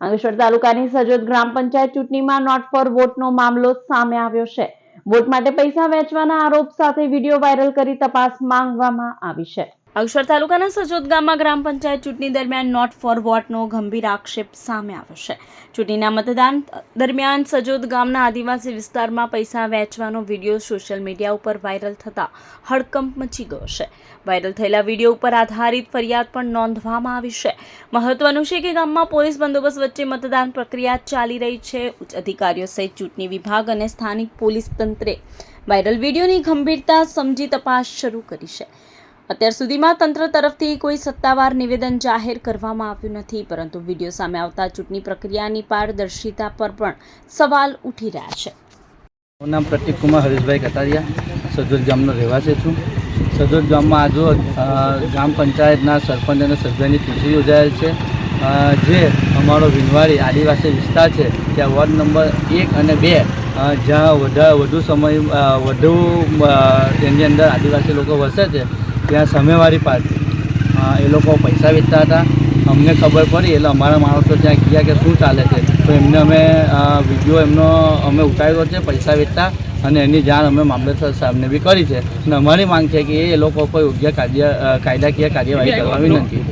અંકલેશ્વર તાલુકાની સજોદ ગ્રામ પંચાયત ચૂંટણીમાં not four વોટનો મામલો સામે આવ્યો છે. વોટ માટે પૈસા વેચવાના આરોપ સાથે વીડિયો વાયરલ કરી તપાસ માંગવામાં આવી છે. અંકલેશ્વર તાલુકાના સજોદ ગામમાં ગ્રામ પંચાયત ચૂંટણી દરમિયાન નોટ ફોર વોટનો ગંભીર આક્ષેપ સામે આવ્યો છે. ચૂંટણીના મતદાન દરમિયાન સજોદ ગામના આદિવાસી વિસ્તારમાં પૈસા વેચવાનો વીડિયો સોશિયલ મીડિયા ઉપર વાયરલ થતાં હડકંપ મચી ગયો છે. વાયરલ થયેલા વીડિયો ઉપર આધારિત ફરિયાદ પણ નોંધવામાં આવી છે. મહત્વનું છે કે ગામમાં પોલીસ બંદોબસ્ત વચ્ચે મતદાન પ્રક્રિયા ચાલી રહી છે. ઉચ્ચ અધિકારીઓ સહિત ચૂંટણી વિભાગ અને સ્થાનિક પોલીસ તંત્રે વાયરલ વિડીયોની ગંભીરતા સમજી તપાસ શરૂ કરી છે. અત્યાર સુધીમાં તંત્ર તરફથી કોઈ સત્તાવાર નિવેદન જાહેર કરવામાં આવ્યું નથી, પરંતુ વીડિયો સામે આવતા ચૂંટણી પ્રક્રિયાની પારદર્શિતા પર પણ સવાલ ઉઠી રહ્યા છે. મારું નામ પ્રતિક કુમાર હરીશભાઈ કટારિયા, સજોદ ગામનો રહેવાસી છું. સજોદ ગામમાં આજરોજ ગ્રામ પંચાયતના સરપંચ અને સભ્યની ચૂંટણી યોજાયેલ છે. જે અમારો વિનવાડી આદિવાસી વિસ્તાર છે, ત્યાં વોર્ડ નંબર એક અને બે જ્યાં વધા સમય વધુ તેની અંદર આદિવાસી લોકો વસે છે. ત્યાં સામેવાળી પાર્ટી એ લોકો પૈસા વેચતા હતા. અમને ખબર પડી એટલે અમારા માણસો ત્યાં ગયા કે શું ચાલે છે. તો એમને અમે વીડિયો એમનો અમે ઉતાર્યો છે પૈસા વેચતા અને એની જાણ અમે મામલતદાર સાહેબને બી કરી છે. અને અમારી માંગ છે કે એ લોકો કોઈ યોગ્ય કાર્ય કાયદાકીય કાર્યવાહી કરવા વિનંતી